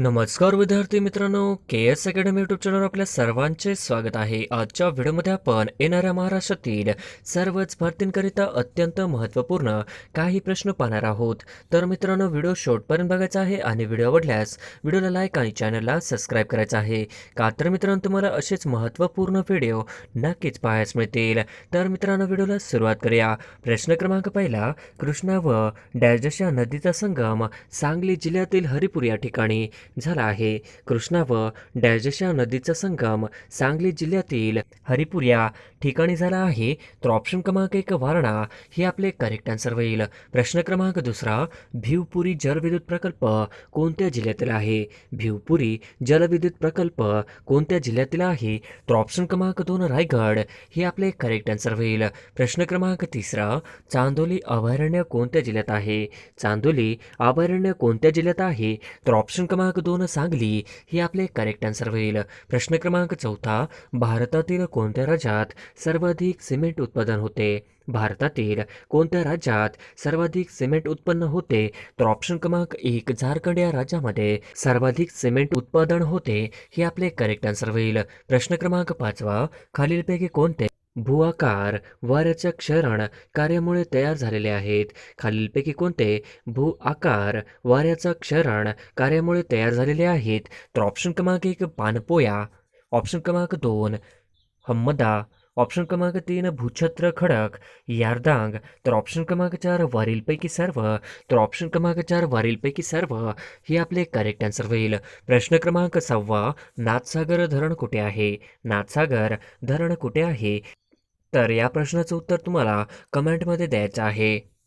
नमस्कार विद्यार्थी मित्रांनो K S academy YouTube channel आपल्या सर्वांचे स्वागत आहे. आजच्या व्हिडिओमध्ये आपण येणाऱ्या महाराष्ट्रातील सर्वच भरतींकरिता अत्यंत महत्त्वपूर्ण काही प्रश्न पाहणार आहोत. तर मित्रांनो व्हिडिओ शॉर्टपर्यंत बघायचा आहे आणि व्हिडिओ आवडल्यास व्हिडिओला लाईक आणि चॅनलला सबस्क्राईब करायचं आहे. का तर मित्रांनो तुम्हाला असेच महत्त्वपूर्ण व्हिडिओ नक्कीच पाहायस मिळतील. तर मित्रांनो व्हिडिओला सुरुवात करूया. प्रश्न क्रमांक पहिला कृष्णा व डॅजशा नदीचा संगम सांगली जिल्ह्यातील हरिपूर या ठिकाणी. झाला आहे. कृष्णा व डॅजशा नदीचा संगम सांगली जिल्ह्यातील हरिपूर या ठिकाणी झाला आहे. तर ऑप्शन क्रमांक एक वारणा. हे आपले करेक्ट आन्सर होईल. प्रश्न क्रमांक दुसरा भिवपुरी जलविद्युत प्रकल्प कोणत्या जिल्ह्यातील आहे? भिवपुरी जलविद्युत प्रकल्प कोणत्या जिल्ह्यातील आहे? तर ऑप्शन क्रमांक दोन रायगड. हे आपले करेक्ट आन्सर होईल. प्रश्न क्रमांक तिसरा चांदोली अभयारण्य कोणत्या जिल्ह्यात आहे? चांदोली अभयारण्य कोणत्या जिल्ह्यात आहे? तर ऑप्शन क्रमांक दोन सांगली हे आपले करेक्ट आन्सर होईल. प्रश्न क्रमांक चौथा भारतातील कोणत्या राज्यात सर्वाधिक सिमेंट उत्पादन होते? भारतातील कोणत्या राज्यात सर्वाधिक सिमेंट उत्पन्न होते? तर ऑप्शन क्रमांक एक झारखंड या राज्यामध्ये सर्वाधिक सिमेंट उत्पादन होते हे आपले करेक्ट आन्सर होईल. प्रश्न क्रमांक पाचवा खालीलपैकी कोणते भूआकार वाऱ्याच्या क्षरण कार्यामुळे तयार झालेले आहेत. खालीलपैकी कोणते? भू आकार वाऱ्याचा क्षरण कार्यामुळे तयार झालेले आहेत. तर ऑप्शन क्रमांक एक पानपोया. ऑप्शन क्रमांक दोन हम्मदा. ऑप्शन क्रमांक तीन भूछत्र खडक यारदांग. तर ऑप्शन क्रमांक चार वरीलपैकी सर्व. तर ऑप्शन क्रमांक चार वरीलपैकी सर्व. हे आपले करेक्ट आन्सर होईल. प्रश्न क्रमांक सहावा नाथसागर धरण कुठे आहे? नाथसागर धरण कुठे आहे? तर या प्रश्नाचं उत्तर तुम्हाला कमेंटमध्ये द्यायचं आहे.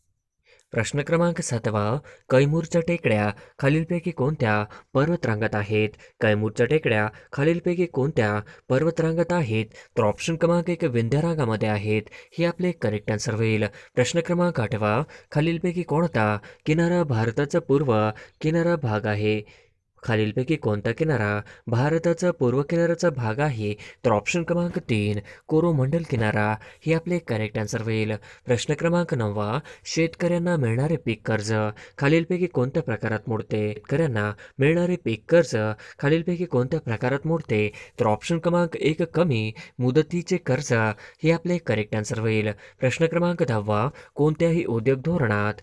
प्रश्न क्रमांक सातवा कैमूरच्या टेकड्या खालीलपैकी कोणत्या पर्वतरांगात आहेत? कैमूरच्या टेकड्या खालीलपैकी कोणत्या पर्वतरांगात आहेत? तर ऑप्शन क्रमांक एक विंध्यारांगामध्ये आहेत. हे आपले करेक्ट आन्सर होईल. प्रश्न क्रमांक आठवा खालीलपैकी कोणता किनारा भारताचा पूर्व किनारा भाग आहे? खालीलपैकी कोणता किनारा भारताचा पूर्व किनाऱ्याचा भाग आहे? तर ऑप्शन क्रमांक तीन कोरोमंडल किनारा. हे आपले करेक्ट आन्सर होईल. प्रश्न क्रमांक नववा शेतकऱ्यांना मिळणारे पीक कर्ज. खालीलपैकी कोणत्या प्रकारात मोडते शेतकऱ्यांना मिळणारे पीक कर्ज? खालीलपैकी कोणत्या प्रकारात मोडते? तर ऑप्शन क्रमांक एक कमी मुदतीचे कर्ज. हे आपले करेक्ट आन्सर होईल. प्रश्न क्रमांक दहावा कोणत्याही उद्योग धोरणात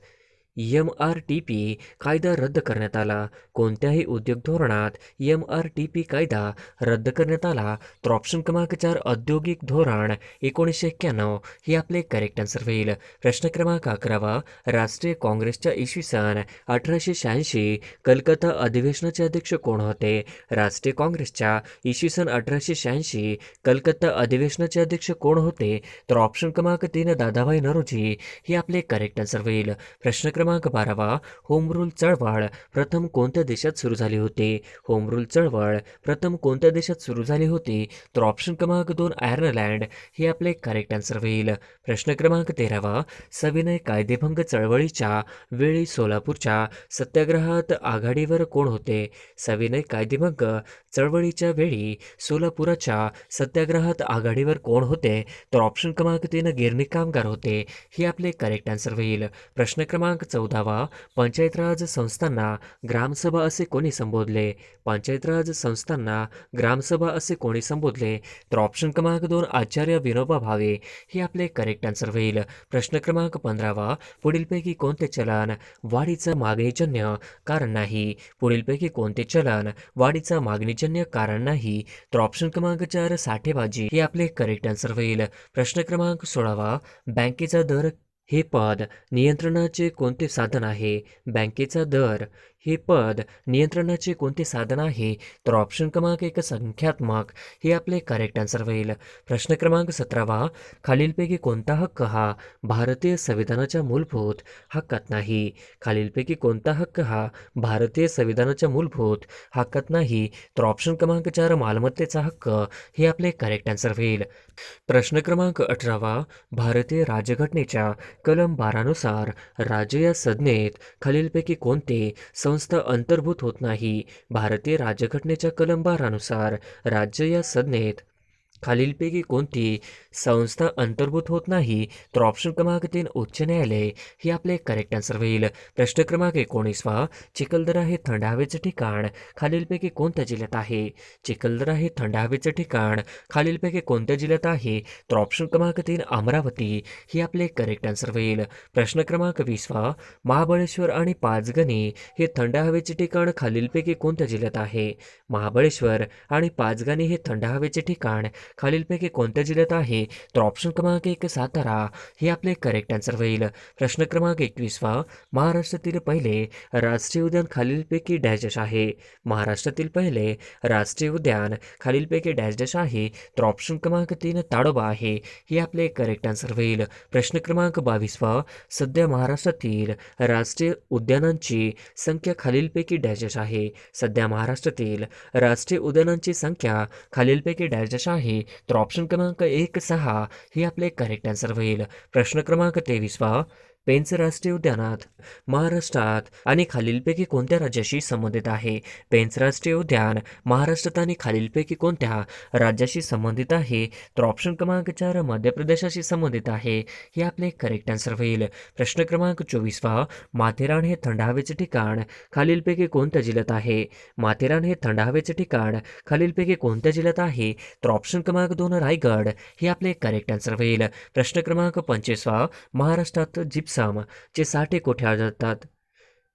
एम आर टी पी कायदा रद्द करण्यात आला. कोणत्याही उद्योग धोरणात एम आर टी पी कायदा रद्द करण्यात आला तर ऑप्शन क्रमांक चार औद्योगिक धोरण एकोणीसशे एक्क्याण्णव हे आपले करेक्ट आन्सर होईल. प्रश्न क्रमांक अकरावा राष्ट्रीय काँग्रेसच्या इसवी सन अठराशे शहाऐंशी कलकत्ता अधिवेशनाचे अध्यक्ष कोण होते? राष्ट्रीय काँग्रेसच्या इसवी सन अठराशे शहाऐंशी कलकत्ता अधिवेशनाचे अध्यक्ष कोण होते? तर ऑप्शन क्रमांक तीन दादाभाई नरोजी हे आपले करेक्ट आन्सर होईल. प्रश्न क्रमांक बारावा होमरूल चळवळ. प्रथम कोणत्या देशात सुरू झाली होती? होमरूल चळवळ. प्रथम कोणत्या देशात सुरू झाली होती? तर ऑप्शन क्रमांक दोन आयर्लंड हे आपले करेक्ट आन्सर होईल. प्रश्न क्रमांक तेरावा सविनय कायदेभंग चळवळीच्या वेळी सोलापूरच्या सत्याग्रहात आघाडीवर कोण होते? सविनय कायदेभंग चळवळीच्या वेळी सोलापुराच्या सत्याग्रहात आघाडीवर कोण होते? तर ऑप्शन क्रमांक तीन गिरणी कामगार होते. हे आपले करेक्ट आन्सर होईल. प्रश्न क्रमांक चौदावा पंचायत राज संस्थांना ग्रामसभा असे कोणी संबोधले? पंचायत राज संस्थांना ग्रामसभा असे कोणी संबोधले? तर ऑप्शन क्रमांक दोन आचार्य विनोबा भावे हे आपले करेक्ट आन्सर होईल. प्रश्न क्रमांक पंधरावा पुढीलपैकी कोणते चलन वाढीचं मागणीजन्य कारण नाही? पुढीलपैकी कोणते चलन वाढीचं मागणीजन्य कारण नाही? तर ऑप्शन क्रमांक चार साठेबाजी हे आपले करेक्ट आन्सर होईल. प्रश्न क्रमांक सोळावा बँकेचा दर हे पद नियंत्रणाचे कोणते साधन आहे? बँकेचा दर हे पद नियंत्रणाचे कोणते साधन आहे? तर ऑप्शन क्रमांक एक संख्यात्मक. हे आपले करेक्ट आन्सर होईल. प्रश्न क्रमांक सतरावा. खालीलपैकी कोणता हक्क हा भारतीय संविधानाच्या मूलभूत हक्कात नाही? खालीलपैकी कोणता हक्क हा भारतीय संविधानाच्या मूलभूत हक्कात नाही? तर ऑप्शन क्रमांक चार मालमत्तेचा हक्क. हे आपले करेक्ट आन्सर होईल. प्रश्न क्रमांक अठरावा. भारतीय राजघटनेच्या कलम बारानुसार राज्य या संज्ञेत खालीलपैकी कोणते संस्था अंतर्भूत होत नाही. भारतीय राज्यघटनेच्या कलम बारानुसार राज्य या संज्ञेत खालीलपैकी कोणती संस्था अंतर्भूत होत नाही तर ऑप्शन क्रमांक तीन उच्च न्यायालय. हे आपले करेक्ट आन्सर होईल. प्रश्न क्रमांक एकोणीसवा चिखलदरा हे थंड हवेचे ठिकाण खालीलपैकी कोणत्या जिल्ह्यात आहे? चिखलदरा हे थंड हवेचे ठिकाण खालीलपैकी कोणत्या जिल्ह्यात आहे? तर ऑप्शन क्रमांक तीन अमरावती. हे आपले करेक्ट आन्सर होईल. प्रश्न क्रमांक वीसवा महाबळेश्वर आणि पाचगणी हे थंड हवेचे ठिकाण खालीलपैकी कोणत्या जिल्ह्यात आहे? महाबळेश्वर आणि पाचगणी हे थंड हवेचे ठिकाण खालीलपैकी कोणत्या जिल्ह्यात आहे? तर ऑप्शन क्रमांक एक सातारा. हे आपले करेक्ट आन्सर होईल. प्रश्न क्रमांक एकवीसवा महाराष्ट्रातील पहिले राष्ट्रीय उद्यान खालीलपैकी डॅश डॅश आहे. महाराष्ट्रातील पहिले राष्ट्रीय उद्यान खालीलपैकी डॅश डॅश आहे. तर ऑप्शन क्रमांक तीन ताडोबा आहे. हे आपले करेक्ट आन्सर होईल. प्रश्न क्रमांक बावीसवा सध्या महाराष्ट्रातील राष्ट्रीय उद्यानांची संख्या खालीलपैकी डॅश डॅश आहे. सध्या महाराष्ट्रातील राष्ट्रीय उद्यानांची संख्या खालीलपैकी डॅश डॅश आहे तर ऑप्शन क्रमांक एक सहा हे आपले करेक्ट आन्सर होईल. प्रश्न क्रमांक तेवीसवा पेंच राष्ट्रीय उद्यानात महाराष्ट्रात आणि खालीलपैकी कोणत्या राज्याशी संबंधित आहे? पेंच राष्ट्रीय उद्यान महाराष्ट्रात आणि खालीलपैकी कोणत्या राज्याशी संबंधित आहे? तर ऑप्शन क्रमांक चार मध्य प्रदेशाशी संबंधित आहे. हे आपले करेक्ट आन्सर होईल. प्रश्न क्रमांक चोवीसवा माथेरान हे थंड हवेचे ठिकाण खालीलपैकी कोणत्या जिल्ह्यात आहे? माथेरान हे थंड हवेचे ठिकाण खालीलपैकी कोणत्या जिल्ह्यात आहे? तर ऑप्शन क्रमांक दोन रायगड. हे आपले करेक्ट आन्सर होईल. प्रश्न क्रमांक पंचवीसवा महाराष्ट्रात जिप्सम चे साठे कोठे आढळतात?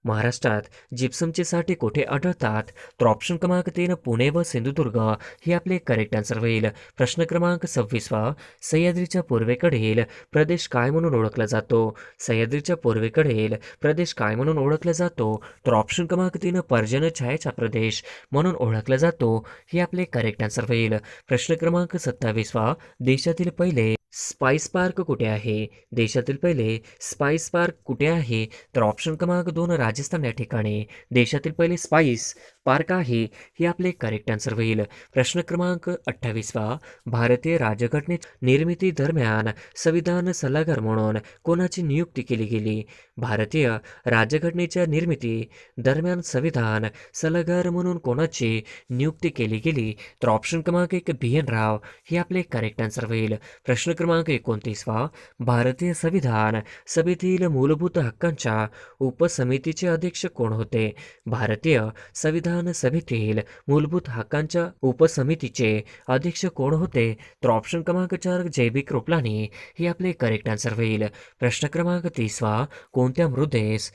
महाराष्ट्रात जिप्समचे साठे कोठे आढळतात? तर ऑप्शन क्रमांक तीन पुणे व सिंधुदुर्ग. हे आपले करेक्ट आन्सर होईल. प्रश्न क्रमांक सव्वीसवा सह्याद्रीच्या पूर्वेकडील प्रदेश काय म्हणून ओळखला जातो? सह्याद्रीच्या पूर्वेकडील प्रदेश काय म्हणून ओळखला जातो? तर ऑप्शन क्रमांक तीन पर्जन छायाचा प्रदेश म्हणून ओळखला जातो. हे आपले करेक्ट आन्सर होईल. प्रश्न क्रमांक सत्तावीसवा देशातील पहिले स्पाइस पार्क कुठे आहे? देशातील पहिले स्पाइस पार्क कुठे आहे? तर ऑप्शन क्रमांक दोन राजस्थान या ठिकाणी. देशातील पहिले स्पाइस पार्क आहे हे आपले करेक्ट आन्सर होईल. प्रश्न क्रमांक अठ्ठावीसवा भारतीय राजघटने निर्मिती दरम्यान संविधान सल्लागार म्हणून कोणाची नियुक्ती केली गेली? भारतीय राज्यघटनेच्या निर्मिती दरम्यान संविधान सल्लागार म्हणून कोणाची नियुक्ती केली गेली तर ऑप्शन क्रमांक एक बी एन राव हे आपले करेक्ट आन्सर होईल. प्रश्न क्रमांक एकोणतीसवा भारतीय संविधान सभेतील मूलभूत हक्कांच्या उपसमितीचे अध्यक्ष कोण होते? भारतीय संविधान सभेतील मूलभूत हक्कांच्या उपसमितीचे अध्यक्ष कोण होते? तर ऑप्शन क्रमांक चार जैविक रुपलानी हे आपले करेक्ट आन्सर होईल. प्रश्न क्रमांक तीसवा कोणत्या मृदेस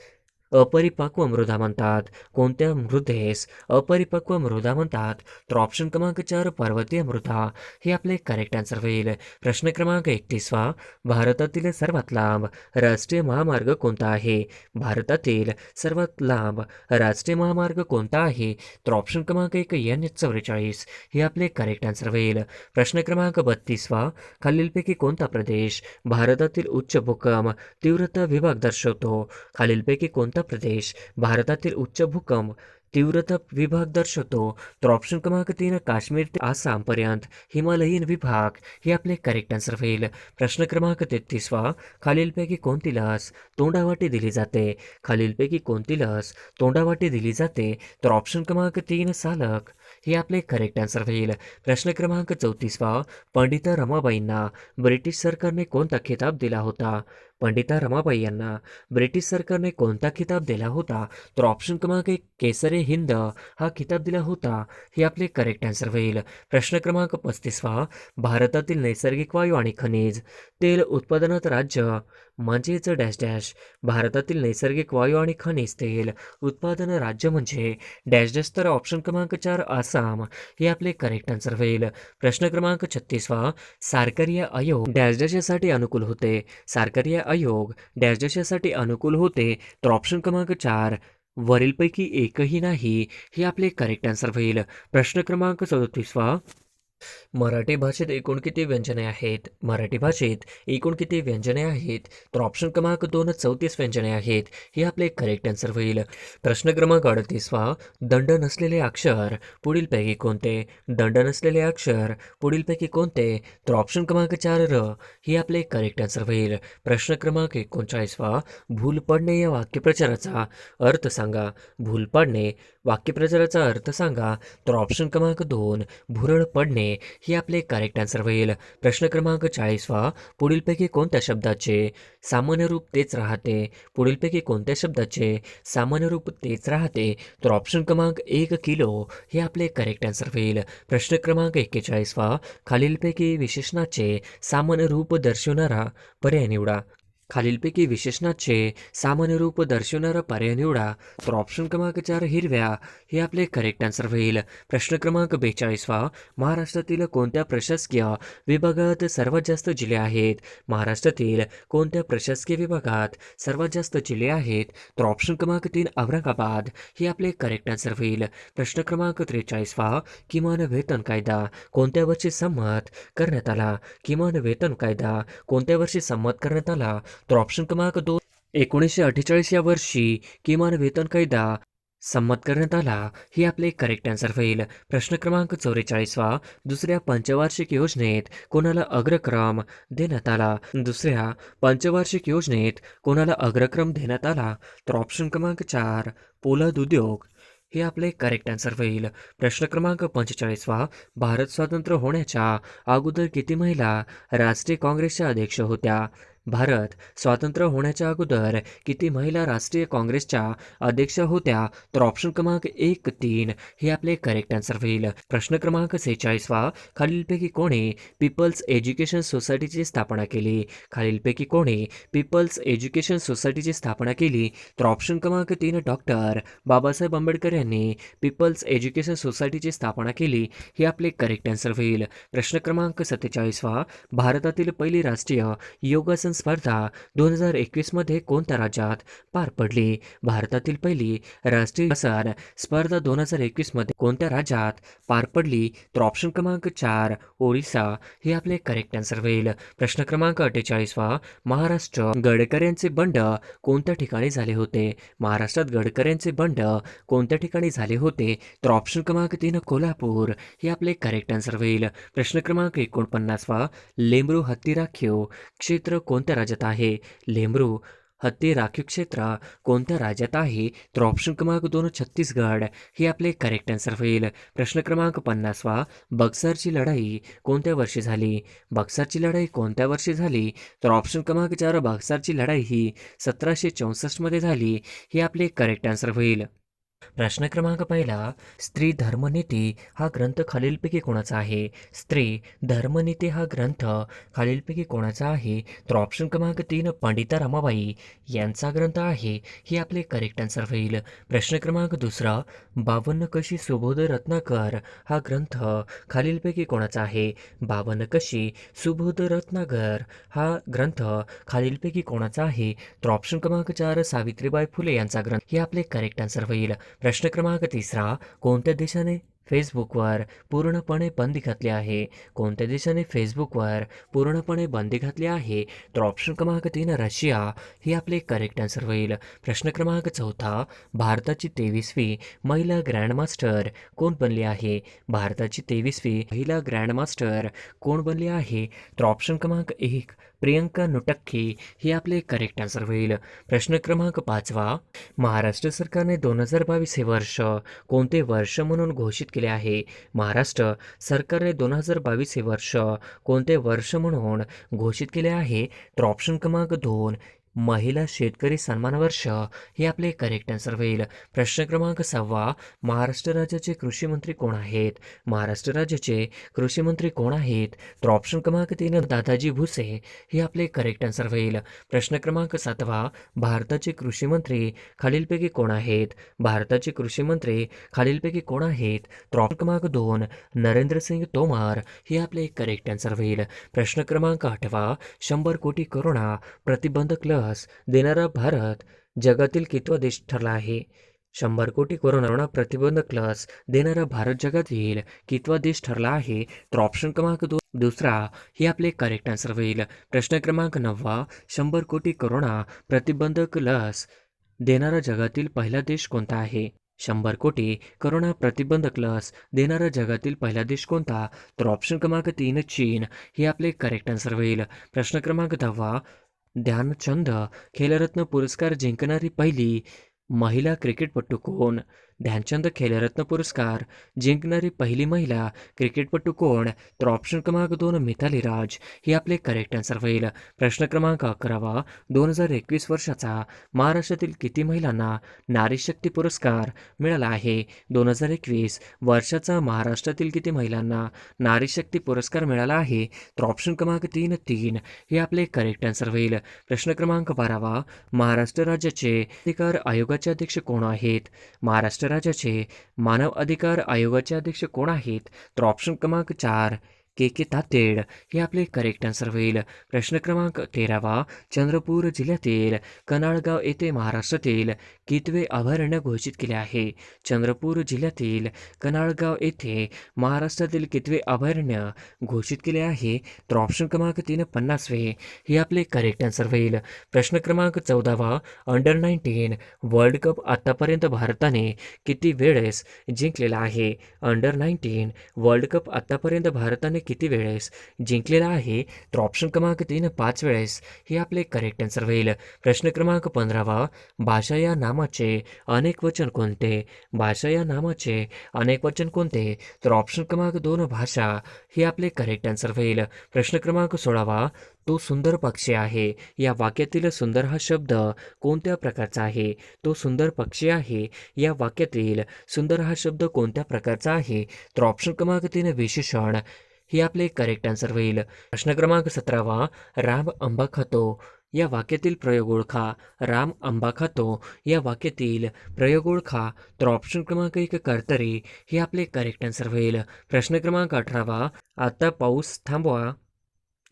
अपरिपक्व मृदा म्हणतात. कोणत्या मृदेस अपरिपक्व मृदा म्हणतात? तर ऑप्शन क्रमांक चार पर्वतीय मृदा. हे आपले करेक्ट आन्सर होईल. प्रश्न क्रमांक एकतीसवा. भारतातील सर्वात लांब राष्ट्रीय महामार्ग कोणता आहे? भारतातील सर्वात लांब राष्ट्रीय महामार्ग कोणता आहे? तर ऑप्शन क्रमांक एक एन एच चौवेचाळीस हे आपले करेक्ट आन्सर होईल. प्रश्न क्रमांक बत्तीसवा. खालीलपैकी कोणता प्रदेश भारतातील उच्च भूकंप तीव्रता विभाग दर्शवतो? खालीलपैकी कोणता प्रदेश भारतातील उच्च भूकंप तीव्रता विभाग दर्शवतो. तर ऑप्शन क्रमांक तीन काश्मीर ते आसामपर्यंत हिमालयीन विभाग. हे आपले करेक्ट आन्सर होईल. प्रश्न क्रमांक तेहतीसवा खालीलपैकी कोणती लस तोंडावाटी दिली जाते? खालीलपैकी कोणती लस तोंडावाटी दिली जाते? तर ऑप्शन क्रमांक तीन सालक. हे आपले करेक्ट आन्सर होईल. प्रश्न क्रमांक चौतीसवा पंडिता रमाबाईंना ब्रिटिश सरकारने कोणता खिताब दिला होता? पंडिता रमाबाई यांना ब्रिटिश सरकारने कोणता खिताब दिला होता? तर ऑप्शन क्रमांक एक केसरे हिंद. हा खिताब दिला होता. हे आपले करेक्ट आन्सर होईल. प्रश्न क्रमांक पस्तीसवा भारतातील नैसर्गिक वायू आणि खनिज तेल उत्पादनात राज्य म्हणजेच डॅश डॅश भारतातील नैसर्गिक वायू आणि खनिज तेल उत्पादन राज्य म्हणजे डॅश डॅश तर ऑप्शन क्रमांक चार आसाम. हे आपले करेक्ट आन्सर होईल. प्रश्न क्रमांक छत्तीसवा सारकरी आयोग डॅश डॅश यासाठी अनुकूल होते. सारकारीय अयोग डॅश अनुकूल होते तर ऑप्शन क्रमांक चार वरीलपैकी एकही नाही हे आपले करेक्ट आन्सर होईल. प्रश्न क्रमांक चौतीसवा मराठी भाषेत एकूण किती व्यंजने आहेत? मराठी भाषेत एकूण किती व्यंजने आहेत? तर ऑप्शन क्रमांक दोन चौतीस व्यंजने आहेत. हे आपले करेक्ट आन्सर होईल. प्रश्न क्रमांक अडतीसवा. दंड नसलेले अक्षर पुढीलपैकी कोणते? दंड नसलेले अक्षर पुढीलपैकी कोणते? तर ऑप्शन क्रमांक चार र. हे आपले करेक्ट आन्सर होईल. प्रश्न क्रमांक एकोणचाळीसवा. भूल पडणे या वाक्यप्रचाराचा अर्थ सांगा. भूल पडणे वाक्यप्रचाराचा अर्थ सांगा. तर ऑप्शन क्रमांक दोन. भुरळ पडणे आहे हे आपले करेक्ट आन्सर होईल. प्रश्न क्रमांक चाळीसवा पुढीलपैकी कोणत्या शब्दाचे? सामान्य रूप तेच राहते. पुढीलपैकी कोणत्या शब्दाचे? सामान्य रूप तेच राहते. तर ऑप्शन क्रमांक एक किलो. हे आपले करेक्ट आन्सर होईल. प्रश्न क्रमांक एक्केचाळीसवा खालीलपैकी विशेषणाचे सामान्य रूप दर्शवणारा पर्याय निवडा. खालीलपैकी विशेषणाचे सामान्य रूप दर्शवणारा पर्याय निवडा. तर ऑप्शन क्रमांक चार हिरव्या. हे आपले करेक्ट आन्सर होईल. प्रश्न क्रमांक बेचाळीसवा. महाराष्ट्रातील कोणत्या प्रशासकीय विभागात सर्वात जास्त जिल्हे आहेत? महाराष्ट्रातील कोणत्या प्रशासकीय विभागात सर्वात जास्त जिल्हे आहेत? तर ऑप्शन क्रमांक तीन औरंगाबाद. हे आपले करेक्ट आन्सर होईल. प्रश्न क्रमांक त्रेचाळीसवा. किमान वेतन कायदा. कोणत्या वर्षी संमत करण्यात आला? किमान वेतन कायदा. कोणत्या वर्षी संमत करण्यात आला? तर ऑप्शन क्रमांक दोन एकोणीसशे अठ्ठेचाळीस या वर्षी किमान वेतन कायदा संमत करण्यात आला. हे आपले करेक्ट आन्सर होईल. प्रश्न क्रमांक चौवेचाळीसवा दुसऱ्या पंचवार्षिक योजनेत कोणाला अग्रक्रम देण्यात आला? दुसऱ्या पंचवार्षिक योजनेत कोणाला अग्रक्रम देण्यात आला? तर ऑप्शन क्रमांक चार पोलाद उद्योग. हे आपले करेक्ट आन्सर होईल. प्रश्न क्रमांक पंचेचाळीसवा भारत स्वातंत्र्य होण्याच्या अगोदर किती महिला राष्ट्रीय काँग्रेसच्या अध्यक्ष होत्या? भारत स्वातंत्र्य होण्याच्या अगोदर किती महिला राष्ट्रीय काँग्रेसच्या अध्यक्ष होत्या तर ऑप्शन क्रमांक एक तीन हे आपले करेक्ट आन्सर होईल. प्रश्न क्रमांक सेहेचाळीसवा खालीलपैकी कोणी पीपल्स एज्युकेशन सोसायटीची स्थापना केली? खालीलपैकी कोणी पीपल्स एज्युकेशन सोसायटीची स्थापना केली? तर ऑप्शन क्रमांक तीन डॉक्टर बाबासाहेब आंबेडकर यांनी पीपल्स एज्युकेशन सोसायटीची स्थापना केली हे आपले करेक्ट आन्सर होईल. प्रश्न क्रमांक सत्तेचाळीसवा भारतातील पहिली राष्ट्रीय योगासन स्पर्धा दोन हजार एकवीसमध्ये कोणत्या राज्यात पार पडली? भारतातील पहिली राष्ट्रीय योगासन स्पर्धा दोन हजार एकवीसमध्ये कोणत्या राज्यात पार पडली? तर ऑप्शन क्रमांक चार ओरिसा हे आपले करेक्ट आन्सर होईल. प्रश्न क्रमांक अठ्ठेचाळीसवा महाराष्ट्र. गडकऱ्यांचे बंड कोणत्या ठिकाणी झाले होते? महाराष्ट्रात गडकऱ्यांचे बंड कोणत्या ठिकाणी झाले होते? तर ऑप्शन क्रमांक तीन कोल्हापूर. हे आपले करेक्ट आन्सर होईल. प्रश्न क्रमांक एकोणपन्नासवा लेंबरू हत्ती राखीव क्षेत्र कोण कोणत्या राज्यात आहे? लेमरू हत्ती राखीव क्षेत्र कोणत्या राज्यात आहे? तर ऑप्शन क्रमांक दोन छत्तीसगड. हे आपले करेक्ट आन्सर होईल. प्रश्न क्रमांक पन्नासवा. बक्सरची लढाई कोणत्या वर्षी झाली? बक्सरची लढाई कोणत्या वर्षी झाली? तर ऑप्शन क्रमांक चार बक्सरची लढाई ही सतराशे चौसष्टमध्ये झाली. हे आपले करेक्ट आन्सर होईल. प्रश्न क्रमांक पहिला स्त्री धर्मनीती हा ग्रंथ खालीलपैकी कोणाचा आहे? स्त्री धर्मनीती हा ग्रंथ खालीलपैकी कोणाचा आहे? तर ऑप्शन क्रमांक तीन पंडिता रमाबाई यांचा ग्रंथ आहे. हे आपले करेक्ट आन्सर होईल. प्रश्न क्रमांक दुसरा बावन्न कशी सुबोध रत्नाकर हा ग्रंथ खालीलपैकी कोणाचा आहे? बावन्न कशी सुबोध रत्नाकर हा ग्रंथ खालीलपैकी कोणाचा आहे? तर ऑप्शन क्रमांक चार सावित्रीबाई फुले यांचा ग्रंथ. हे आपले करेक्ट आन्सर होईल. प्रश्न क्रमांक तिसरा कोणत्या देशाने फेसबुकवर पूर्णपणे बंदी घातली आहे? कोणत्या देशाने फेसबुकवर पूर्णपणे बंदी घातली आहे? तर ऑप्शन क्रमांक तीन रशिया. ही आपले करेक्ट आन्सर होईल. प्रश्न क्रमांक चौथा भारताची तेवीसवी महिला ग्रँडमास्टर कोण बनली आहे? भारताची तेवीसवी महिला ग्रँडमास्टर कोण बनली आहे? तर ऑप्शन क्रमांक एक प्रियंका नुटक्की हे आपले करेक्ट आन्सर होईल. प्रश्न क्रमांक पाचवा. महाराष्ट्र सरकारने दोन हजार बावीस हे वर्ष कोणते वर्ष म्हणून घोषित केले आहे? महाराष्ट्र सरकारने दोन हजार बावीस हे वर्ष कोणते वर्ष म्हणून घोषित केले आहे? तर ऑप्शन क्रमांक दोन महिला शेतकरी सन्मान वर्ष हे आपले करेक्ट आन्सर होईल. प्रश्न क्रमांक सहावा महाराष्ट्र राज्याचे कृषी मंत्री कोण आहेत? महाराष्ट्र राज्याचे कृषी मंत्री कोण आहेत? तर ऑप्शन क्रमांक तीन दादाजी भुसे हे आपले करेक्ट आन्सर होईल. प्रश्न क्रमांक सातवा भारताचे कृषी मंत्री खालीलपैकी कोण आहेत? भारताचे कृषी मंत्री खालीलपैकी कोण आहेत? तर ऑप्शन क्रमांक दोन नरेंद्र सिंग तोमर हे आपले करेक्ट आन्सर होईल. प्रश्न क्रमांक आठवा शंभर कोटी करोना प्रतिबंधक लस लस देणारा भारत जगातील कितवा देश ठरला आहे? शंभर कोटी कोरोना प्रतिबंधक लस देणारा भारत जगातील कितवा देश ठरला आहे? तर ऑप्शन क्रमांक दोन दुसरा हे आपले करेक्ट आन्सर होईल. प्रश्न क्रमांक नववा शंभर कोटी कोरोना प्रतिबंधक लस देणारा जगातील पहिला देश कोणता आहे? शंभर कोटी करोना प्रतिबंधक लस देणारा जगातील पहिला देश कोणता? तर ऑप्शन क्रमांक तीन चीन हे आपले करेक्ट आन्सर होईल. प्रश्न क्रमांक दहावा ध्यानचंद खेलरत्न पुरस्कार जिंकणारी पहिली महिला क्रिकेटपटू कोण? ध्यानचंद खेलरत्न पुरस्कार. जिंकणारी पहिली महिला क्रिकेटपटू कोण? तर ऑप्शन क्रमांक दोन मिताली राज. हे आपले करेक्ट आन्सर होईल. प्रश्न क्रमांक अकरावा दोन हजार एकवीस वर्षाचा महाराष्ट्रातील किती महिलांना नारी शक्ती पुरस्कार मिळाला आहे? दोन हजार एकवीस वर्षाचा महाराष्ट्रातील किती महिलांना नारी शक्ती पुरस्कार मिळाला आहे? तर ऑप्शन क्रमांक तीन तीन. हे आपले करेक्ट आन्सर होईल. प्रश्न क्रमांक बारावा महाराष्ट्र राज्याचे अधिकार आयोगाचे अध्यक्ष कोण आहेत? महाराष्ट्र राज्याचे मानव अधिकार आयोगाचे अध्यक्ष कोण आहेत? तर ऑप्शन क्रमांक चार के के तातेड हे आपले करेक्ट आन्सर होईल. प्रश्न क्रमांक तेरावा चंद्रपूर जिल्ह्यातील कनाळगाव येथे महाराष्ट्रातील कितवे अभयारण्य घोषित केले आहे? चंद्रपूर जिल्ह्यातील कनाळगाव येथे महाराष्ट्रातील कितवे अभयारण्य घोषित केले आहे? तर ऑप्शन क्रमांक तीन पन्नासवे हे आपले करेक्ट आन्सर होईल. प्रश्न क्रमांक चौदावा अंडर नाईन्टीन वर्ल्ड कप आत्तापर्यंत भारताने किती वेळेस जिंकलेला आहे? अंडर नाईन्टीन वर्ल्ड कप आत्तापर्यंत भारताने किती वेळेस जिंकलेला आहे तर ऑप्शन क्रमांक तीन पाच वेळेस हे आपले करेक्ट आन्सर होईल. प्रश्न क्रमांक पंधरावा भाषा या नामाचे अनेक वचन कोणते? भाषा या नामाचे अनेक वचन कोणते? तर ऑप्शन क्रमांक दोन भाषा हे आपले करेक्ट आन्सर होईल. प्रश्न क्रमांक सोळावा तो सुंदर पक्षी आहे. या वाक्यातील सुंदर हा शब्द कोणत्या प्रकारचा आहे? तो सुंदर पक्षी आहे. या वाक्यातील सुंदर हा शब्द कोणत्या प्रकारचा आहे? तर ऑप्शन क्रमांक तीन विशेषण हे आपले करेक्ट आन्सर होईल. प्रश्न क्रमांक सतरावा राम आंबा खातो. या वाक्यातील प्रयोग ओळखा. राम आंबा खातो. या वाक्यातील प्रयोग ओळखा. तर ऑप्शन क्रमांक एक कर्तरी हे आपले करेक्ट आन्सर होईल. प्रश्न क्रमांक अठरावा आता पाऊस थांबवा.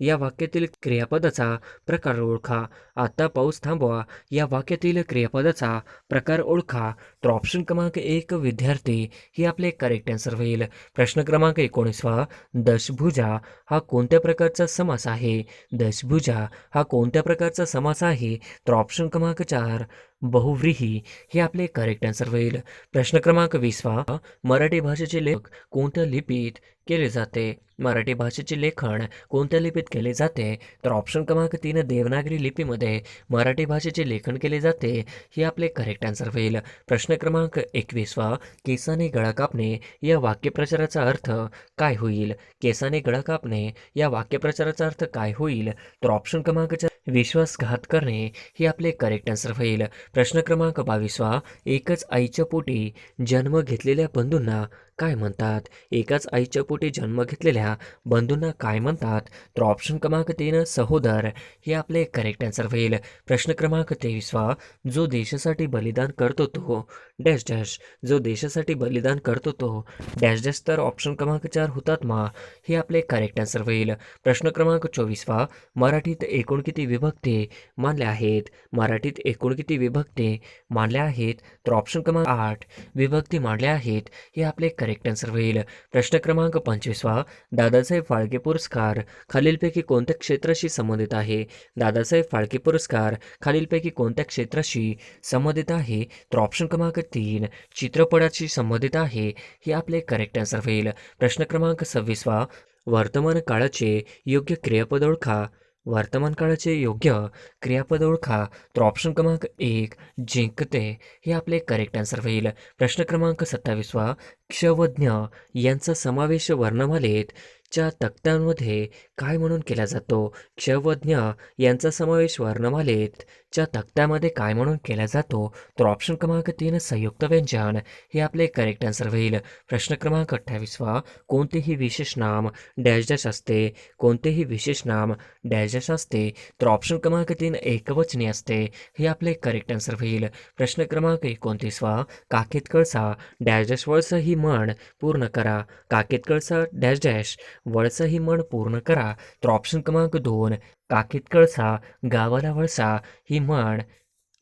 या वाक्यातील क्रियापदाचा प्रकार ओळखा. आता पाऊस थांबवा. या वाक्यातील क्रियापदाचा प्रकार ओळखा. तर ऑप्शन क्रमांक एक विद्यार्थी. ही आपले करेक्ट आन्सर होईल. प्रश्न क्रमांक एकोणीसवा दशभुजा हा कोणत्या प्रकारचा समास आहे? दशभुजा हा कोणत्या प्रकारचा समास आहे? तर ऑप्शन क्रमांक चार बहुव्रीही हे आपले करेक्ट आन्सर होईल. प्रश्न क्रमांक वीसवा मराठी भाषेचे लेख कोणत्या लिपीत केले जाते? मराठी भाषेचे लेखन कोणत्या लिपीत केले जाते? तर ऑप्शन क्रमांक तीन देवनागरी लिपीमध्ये मराठी भाषेचे लेखन केले जाते हे आपले करेक्ट आन्सर होईल. प्रश्न क्रमांक एकवीसवा केसाने गळा कापणे या वाक्यप्रचाराचा अर्थ काय होईल? केसाने गळा कापणे या वाक्यप्रचाराचा अर्थ काय होईल? तर ऑप्शन क्रमांक विश्वासघात करणे हे आपले करेक्ट आन्सर होईल. प्रश्न क्रमांक बावीसवा एकच आईच्या पोटी जन्म घेतलेल्या बंधूंना काय म्हणतात? एकाच आईच्या पोटी जन्म घेतलेल्या बंधूंना काय म्हणतात? तर ऑप्शन क्रमांक तीन सहोदर. हे आपले करेक्ट आन्सर होईल. प्रश्न क्रमांक तेवीसवा जो देशासाठी बलिदान करतो तो. डॅश डॅश जो देशासाठी बलिदान करतो तो. डॅश डॅश तर ऑप्शन क्रमांक चार हुतात्मा हे आपले करेक्ट आन्सर होईल. प्रश्न क्रमांक चोवीसवा मराठीत एकूण किती विभक्ती मानल्या आहेत? मराठीत एकूण किती विभक्ती मानल्या आहेत? तर ऑप्शन क्रमांक आठ. विभक्ती मांडल्या आहेत. हे आपले करेक्ट आन्सर होईल प्रश्न क्रमांक पंचवीसवा दादासाहेब फाळके पुरस्कार खालीलपैकी कोणत्या क्षेत्राशी संबंधित आहे? दादासाहेब फाळके पुरस्कार खालीलपैकी कोणत्या क्षेत्राशी संबंधित आहे? तर ऑप्शन क्रमांक तीन चित्रपटाशी संबंधित आहे हे आपले करेक्ट आन्सर होईल. प्रश्न क्रमांक सव्वीसवा वर्तमान काळाचे योग्य क्रियापद ओळखा. वर्तमान काळाचे योग्य क्रियापद ओळखा. तर ऑप्शन क्रमांक एक जिंकते हे आपले करेक्ट आन्सर होईल. प्रश्न क्रमांक सत्तावीसवा क्षवज्ञ यांचा समावेश वर्णमालेत च्या तक्त्यांमध्ये काय म्हणून केला जातो? क्षवज्ञ यांचा समावेश वर्णमालेत च्या तक्त्यामध्ये काय म्हणून केला जातो तर ऑप्शन क्रमांक तीन संयुक्त व्यंजन. हे आपले करेक्ट आन्सर होईल. प्रश्न क्रमांक अठ्ठावीसवा कोणतेही विशेष नाम डॅश डॅश असते. कोणतेही विशेष नाम डॅश डॅश असते तर ऑप्शन क्रमांक तीन एकवचनी असते. हे आपले करेक्ट आन्सर होईल. प्रश्न क्रमांक एकोणतीसवा काकेत कळसा डॅश डॅश वळसा ही म्हण पूर्ण करा. काकेत कळसा डॅश डॅश वळसा ही म्हण पूर्ण करा. तर ऑप्शन क्रमांक दोन काकेत कळसा गावाला वळसा ही म्हण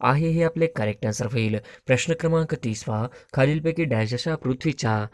आहे हे आपले करेक्ट आन्सर होईल. प्रश्न क्रमांक तीसवा खालीलपैकी डॅश पृथ्वीच्या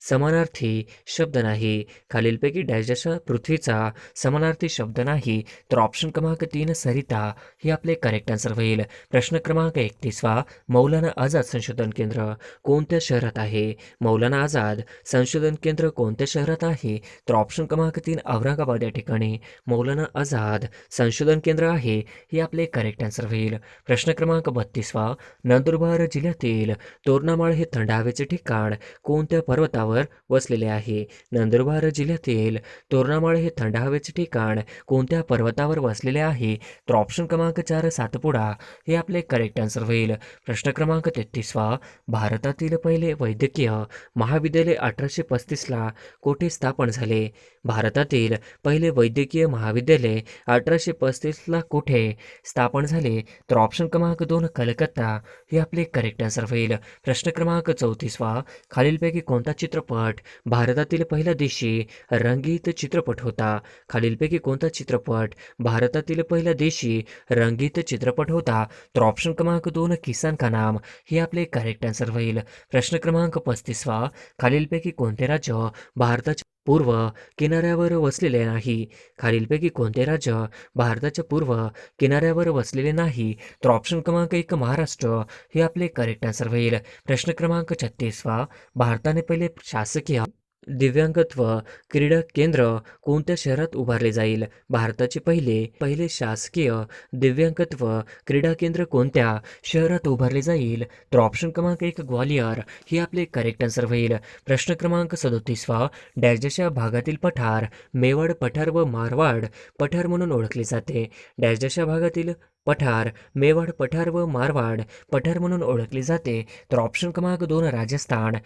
समानार्थी शब्द नाही. खालीलपैकी डॅशच्या पृथ्वीचा समानार्थी शब्द नाही. तर ऑप्शन क्रमांक तीन सरिता हे आपले करेक्ट आन्सर होईल. प्रश्न क्रमांक एकतीसवा मौलाना आझाद संशोधन केंद्र कोणत्या शहरात आहे? मौलाना आझाद संशोधन केंद्र कोणत्या शहरात आहे? तर ऑप्शन क्रमांक तीन औरंगाबाद या ठिकाणी मौलाना आझाद संशोधन केंद्र आहे हे आपले करेक्ट आन्सर होईल. प्रश्न क्रमांक बत्तीसवा नंदुरबार जिल्ह्यातील तोरणामाळ हे थंड हवेचे ठिकाण कोणत्या पर्वतावर वसलेले आहे. नंदुरबार जिल्ह्यातील तोरणामाळ हे थंड हवेचे ठिकाण. कोणत्या पर्वतावर वसलेले आहे? तर ऑप्शन क्रमांक चार सातपुडा. हे आपले करेक्ट आन्सर होईल. प्रश्न क्रमांक तेहतीसवा भारतातील पहिले वैद्यकीय महाविद्यालय अठराशे पस्तीसला कोठे स्थापन झाले? भारतातील पहिले वैद्यकीय महाविद्यालय अठराशे पस्तीसला कुठे स्थापन झाले? तर ऑप्शन क्रमांक दोन कलकत्ता. हे आपले करेक्ट आन्सर होईल. प्रश्न क्रमांक चौतीसवा खालीलपैकी कोणता चित्र चित्रपट भारतातील पहिला देशी रंगीत चित्रपट होता. खालीलपैकी कोणता चित्रपट भारतातील पहिला देशी रंगीत चित्रपट होता? तर ऑप्शन क्रमांक दोन किसान का नाम? हे आपले करेक्ट आन्सर होईल. प्रश्न क्रमांक पस्तीसवा. खालीलपैकी कोणते राज्य भारताच्या पूर्व किनाऱ्यावर वसलेले नाही. खालीलपैकी कोणते राज्य भारताच्या पूर्व किनाऱ्यावर वसलेले नाही? तर ऑप्शन क्रमांक एक महाराष्ट्र. हे आपले करेक्ट आन्सर होईल. प्रश्न क्रमांक छत्तीसवा भारताने पहिले शासकीय दिव्यांगत्व क्रीडा केंद्र कोणत्या शहरात उभारले जाईल? भारताचे पहिले पहिले शासकीय दिव्यांगत्व क्रीडा केंद्र कोणत्या शहरात उभारले जाईल? तर ऑप्शन क्रमांक एक ग्वालियर. हे आपले करेक्ट आन्सर होईल. प्रश्न क्रमांक सदोतीसवा डॅशच्या भागातील पठार मेवाड पठार व मारवाड पठार म्हणून ओळखले जाते. डॅशच्या भागातील पठार मेवाड पठार व मारवाड पठार म्हणून ओळखले जाते. तर ऑप्शन क्रमांक दोन राजस्थान.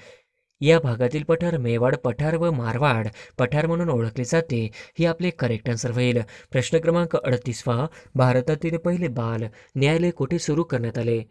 या भागातील पठार मेवाड पठार व मारवाड पठार म्हणून ओळखले जाते. हे आपले करेक्ट आन्सर होईल. प्रश्न क्रमांक अडतीसवा. भारतातील पहिले बाल न्यायालय कोठे सुरू करण्यात आले?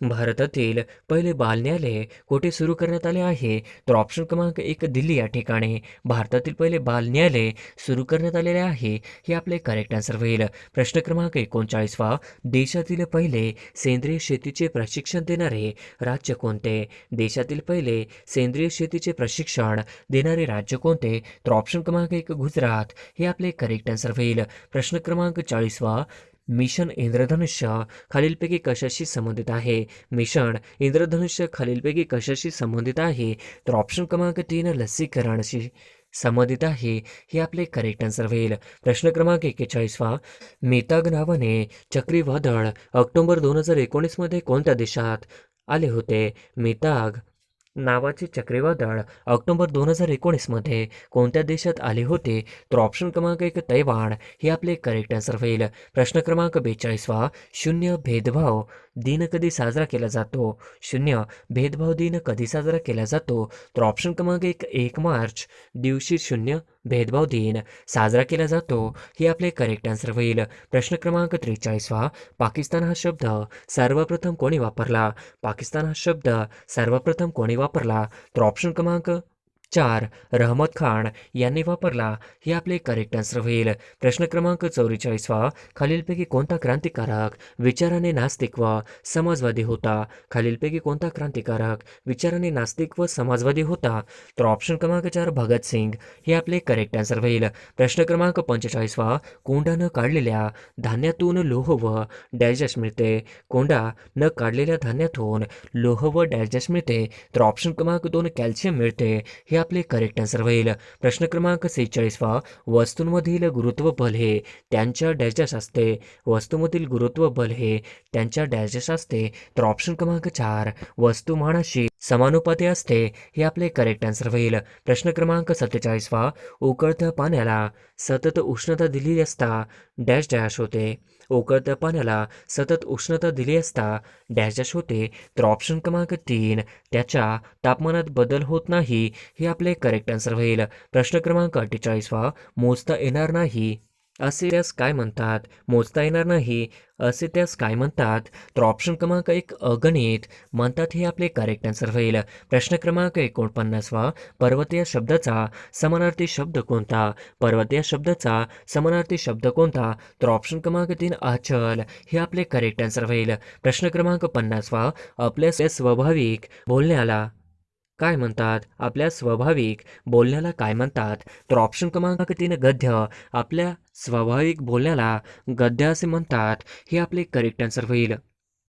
भारतातील पहिले बाल न्यायालय कोठे सुरू करण्यात आले आहे? तर ऑप्शन क्रमांक एक दिल्ली या ठिकाणी. भारतातील पहिले बाल न्यायालय सुरू करण्यात आलेले आहे. हे आपले करेक्ट आन्सर होईल. प्रश्न क्रमांक एकोणचाळीसवा. देशातील पहिले सेंद्रिय शेतीचे प्रशिक्षण देणारे राज्य कोणते? देशातील पहिले सेंद्रिय शेतीचे प्रशिक्षण देणारे राज्य कोणते? तर ऑप्शन क्रमांक एक गुजरात. हे आपले करेक्ट आन्सर होईल. प्रश्न क्रमांक चाळीसवा. मिशन इंद्रधनुष्य खालीलपैकी कशाशी संबंधित आहे? मिशन इंद्रधनुष्य खालीलपैकी कशाशी संबंधित आहे? तर ऑप्शन क्रमांक तीन लसीकरणाशी संबंधित आहे. हे आपले करेक्ट आन्सर होईल. प्रश्न क्रमांक एक्केचाळीसवा. मेताग नावाने चक्रीवादळ ऑक्टोबर दोन हजार एकोणीसमध्ये कोणत्या देशात आले होते? मेताग नावाचे चक्रीवादळ ऑक्टोबर दोन हजार एकोणीसमध्ये कोणत्या देशात आले होते? तर ऑप्शन क्रमांक एक तैवान हे आपले करेक्ट आन्सर होईल. प्रश्न क्रमांक बेचाळीसवा शून्य भेदभाव दिन कधी साजरा केला जातो? शून्य. भेदभाव दिन कधी साजरा केला जातो? तर ऑप्शन क्रमांक एक एक मार्च. दिवशी शून्य भेदभाव दिन साजरा केला जातो. हे आपले करेक्ट आन्सर होईल. प्रश्न क्रमांक त्रेचाळीसवा पाकिस्तान हा शब्द सर्वप्रथम कोणी वापरला? पाकिस्तान हा शब्द सर्वप्रथम कोणी वापरला? तर ऑप्शन क्रमांक चार रहमत खान यांनी वापरला. हे आपले करेक्ट आन्सर होईल. प्रश्न क्रमांक चौवेचाळीसवा खालीलपैकी कोणता क्रांतिकारक विचाराने नास्तिक व समाजवादी होता? खालीलपैकी कोणता क्रांतिकारक विचाराने नास्तिक व समाजवादी होता? तर ऑप्शन क्रमांक चार भगतसिंग हे आपले करेक्ट आन्सर होईल. प्रश्न क्रमांक पंचेचाळीसवा कोंडानं काढलेल्या धान्यातून लोह व डॅजस मिळते. कोंडा न काढलेल्या धान्यातून लोह व डॅजस मिळते. तर ऑप्शन क्रमांक दोन कॅल्शियम मिळते. हे आपले करेक्ट आन्सर होईल. प्रश्न क्रमांक सेहेचाळीसवा वस्तूंमधील गुरुत्व बल हे त्यांच्या डॅजस असते वस्तूमधील गुरुत्व बल हे त्यांच्या डॅजस असते तर ऑप्शन क्रमांक चार वस्तुमानाशी समानुपाती असते हे आपले करेक्ट आन्सर होईल. प्रश्न क्रमांक सत्तेचाळीसवा उकळत्या पाण्याला सतत उष्णता दिली असता डॅश डॅश होते. उकळत्या पाण्याला सतत उष्णता दिली असता डॅश डॅश होते तर ऑप्शन क्रमांक तीन त्याच्या तापमानात बदल होत नाही हे आपले करेक्ट आन्सर होईल. प्रश्न क्रमांक अठ्ठेचाळीसवा मोजता येणार नाही. असे त्यास काय म्हणतात? मोजता येणार नाही. असे त्यास काय म्हणतात? तर ऑप्शन क्रमांक एक अगणित. म्हणतात हे आपले करेक्ट आन्सर होईल. प्रश्न क्रमांक एकोणपन्नासवा. पर्वत या शब्दाचा समानार्थी शब्द कोणता? पर्वत या शब्दाचा समानार्थी शब्द कोणता? तर ऑप्शन क्रमांक तीन अचल. हे आपले करेक्ट आन्सर होईल. प्रश्न क्रमांक पन्नासवा. आपल्या स्वाभाविक बोलण्याला काय म्हणतात? आपल्या स्वाभाविक बोलण्याला काय म्हणतात? तर ऑप्शन क्रमांक तीन गद्य. आपल्या स्वाभाविक बोलण्याला गद्य असे म्हणतात. हे आपले करेक्ट आन्सर होईल.